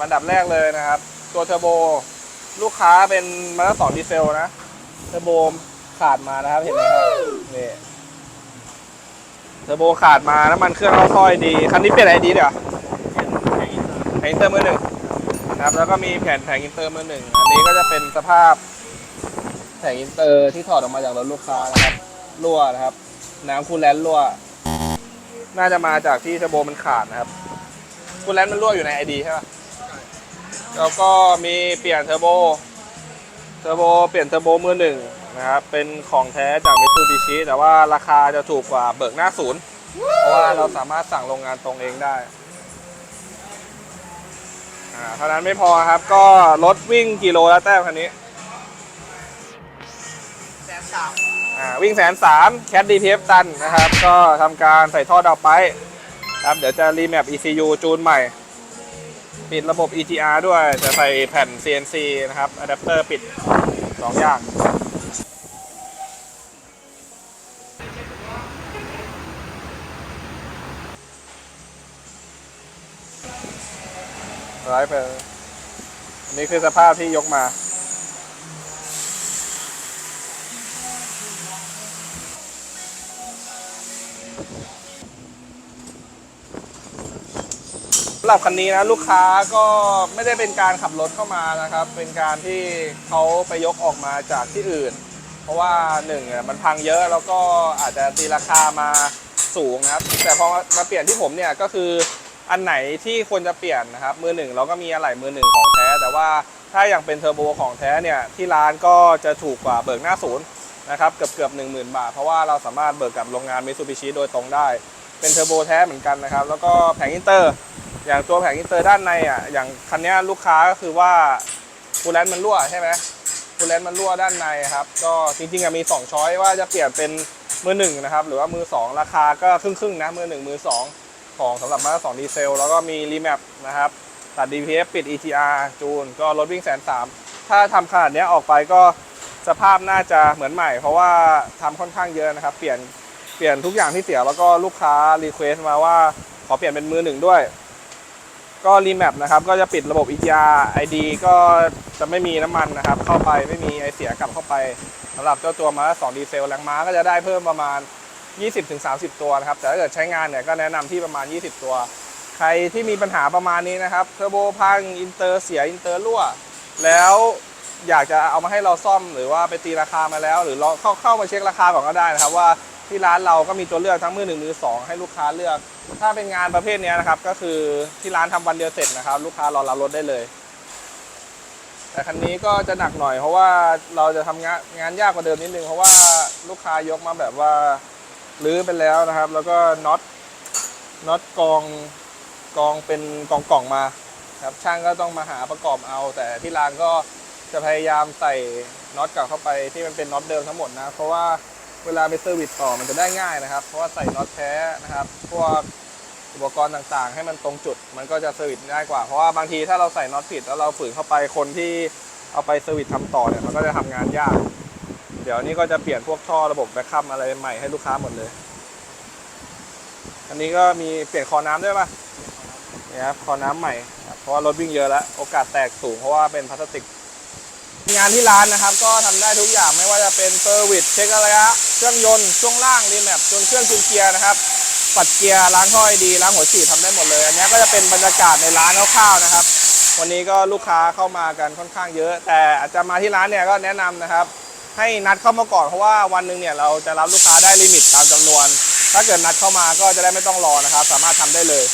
อันดับแรกเลยนะครับ ตัวเทอร์โบลูกค้าเป็นมาตรสองดีเซลนะเทอร์โบขาดมานะครับเห็นไหมครับนี่เทอร์โบขาดมาน้ำมันเครื่องเข้าค่อยดี คันนี้เปลี่ยนไอดีเดี๋ยวแผงอินเตอร์มือหนึ่งนะครับแล้วก็มีแผ่นแผงอินเตอร์มือหนึ่งอันนี้ก็จะเป็นสภาพแผงอินเตอร์ที่ถอดออกมาจากรถลูกค้านะครับรั่วนะครับ น้ำคูลแลนต์รั่ว น่าจะมาจากที่เทอร์โบมันขาดนะครับคูลแลนต์มันรั่วอยู่ในไอดีใช่ปะ แล้วก็มีเปลี่ยนเทอร์โบ เทอร์โบเปลี่ยนเทอร์โบมือหนึ่งนะครับ เป็นของแท้จากมิตซูบิชิแต่ว่าราคาจะถูกกว่าเบิกหน้าศูนย์ เพราะว่าเราสามารถสั่งโรงงานตรงเองได้อ่าเท่านั้นไม่พอครับ ก็รถวิ่งกิโลแล้วแต้มคันนี้แสนสามอ่าวิ่งแสนสามแคดดีทีเตันนะครับ ก็ทำการใส่ท่อดาวไปครับ เดี๋ยวจะรีแมป ECU จูนใหม่ ปิดระบบ EGR ด้วย จะใส่แผ่น CNC นะครับอะแดปเตอร์ปิด 2 อย่าง ร้อยไป อันนี้คือสภาพที่ยกมา สำหรับคันนี้นะลูกค้าก็ไม่ได้เป็นการขับรถเข้ามานะครับ เป็นการที่เขาไปยกออกมาจากที่อื่น เพราะว่าหนึ่งอะมันพังเยอะแล้วก็อาจจะตีราคามาสูงนะครับ แต่พอมาเปลี่ยนที่ผมเนี่ยก็คืออันไหนที่ควรจะเปลี่ยนนะครับ มือหนึ่งเราก็มีอะไหล่มือหนึ่งของแท้ แต่ว่าถ้าอย่างเป็นเทอร์โบของแท้เนี่ยที่ร้านก็จะถูกกว่าเบิกหน้าศูนย์นะครับเกือบเกือบหนึ่งหมื่นบาท เพราะว่าเราสามารถเบิกกับโรงงานมิตซูบิชิโดยตรงได้ เป็นเทอร์โบแท้เหมือนกันนะครับ แล้วก็แผงอินเตอร์ อย่างตัวแผงอินเตอร์ด้านในอะอย่างคันนี้ลูกค้าก็คือว่าคูลแลนต์มันรั่วใช่ไหมคูลแลนต์มันรั่วด้านในครับก็จริงๆอะมี 2 ช้อยว่าจะเปลี่ยนเป็นมือหนึ่งนะครับหรือว่ามือ 2 ราคาก็ครึ่งๆนะมือ1มือ 2 ของสำหรับมาสองดีเซล แล้วก็มีรีแมปนะครับตัด DPF ปิด EGR จูน ก็รถวิ่งแสนสามถ้าทำขนาดนี้ออกไปก็สภาพน่าจะเหมือนใหม่ เพราะว่าทำค่อนข้างเยอะนะครับเปลี่ยนเปลี่ยนทุกอย่างที่เสียแล้วก็ลูกค้ารีเควสมาว่าขอเปลี่ยนเป็นมือหนึ่งด้วย ก็รีแมปนะครับ ก็จะปิดระบบ EGR ID ก็จะไม่มีน้ำมันนะครับ เข้าไปไม่มีไอเสียกลับเข้าไปสำหรับเจ้าตัวมา2ดีเซลแรงม้าก็จะได้เพิ่มประมาณ 20-30 ตัวนะครับ แต่ถ้าเกิดใช้งานเนี่ยก็แนะนำที่ประมาณ 20 ตัว ใครที่มีปัญหาประมาณนี้นะครับเทอร์โบพังอินเตอร์เสียอินเตอร์รั่ว แล้วอยากจะเอามาให้เราซ่อมหรือว่าไปตีราคามาแล้ว หรือเราเข้าเข้ามาเช็คราคาก่อนก็ได้นะครับว่า ที่ร้านเราก็มีตัวเลือกทั้งมือหนึ่งมือสองให้ลูกค้าเลือก ถ้าเป็นงานประเภทนี้นะครับ ก็คือที่ร้านทำวันเดียวเสร็จนะครับ ลูกค้ารอรับรถได้เลย แต่คันนี้ก็จะหนักหน่อย เพราะว่าเราจะทำงานงานยากกว่าเดิมนิดนึงเพราะว่าลูกค้ายกมาแบบว่ารื้อไปแล้วนะครับ แล้วก็น็อตน็อตกองกองเป็นกองกล่องมาครับช่างก็ต้องมาหาประกอบเอา แต่ที่ร้านก็จะพยายามใส่น็อตกลับเข้าไปที่มันเป็นน็อตเดิมทั้งหมดนะ เพราะว่า เวลาไปเซอร์วิสต่อมันจะได้ง่ายนะครับ เพราะว่าใส่น็อตแท้นะครับพวกอุปกรณ์ต่างๆ ให้มันตรงจุด มันก็จะเซอร์วิสง่ายกว่า เพราะว่าบางทีถ้าเราใส่น็อตผิดแล้วเราฝืนเข้าไปคนที่เอาไปเซอร์วิสทำต่อเนี่ยมันก็จะทำงานยาก เดี๋ยวนี้ก็จะเปลี่ยนพวกท่อระบบแบ็คคัมอะไรใหม่ให้ลูกค้าหมดเลย อันนี้ก็มีเปลี่ยนคอน้ำด้วยป่ะเนี่ยครับคอน้ำใหม่ เพราะว่ารถวิ่งเยอะแล้ว โอกาสแตกสูงเพราะว่าเป็นพลาสติก งานที่ร้านนะครับ ก็ทำได้ทุกอย่างไม่ว่าจะเป็นเซอร์วิสเช็คระยะเครื่องยนต์ช่วงล่างรีแมปจนเครื่องจูนเกียร์นะครับ ปัดเกียร์ล้างท่อไอดีล้างหัวฉีดทำได้หมดเลย อันนี้ก็จะเป็นบรรยากาศในร้านคร่าวๆนะครับ วันนี้ก็ลูกค้าเข้ามากันค่อนข้างเยอะ แต่อาจจะมาที่ร้านเนี่ยก็แนะนำนะครับ ให้นัดเข้ามาก่อนเพราะว่าวันหนึ่งเนี่ยเราจะรับลูกค้าได้ลิมิตตามจำนวน ถ้าเกิดนัดเข้ามาก็จะได้ไม่ต้องรอนะครับ สามารถทำได้เลย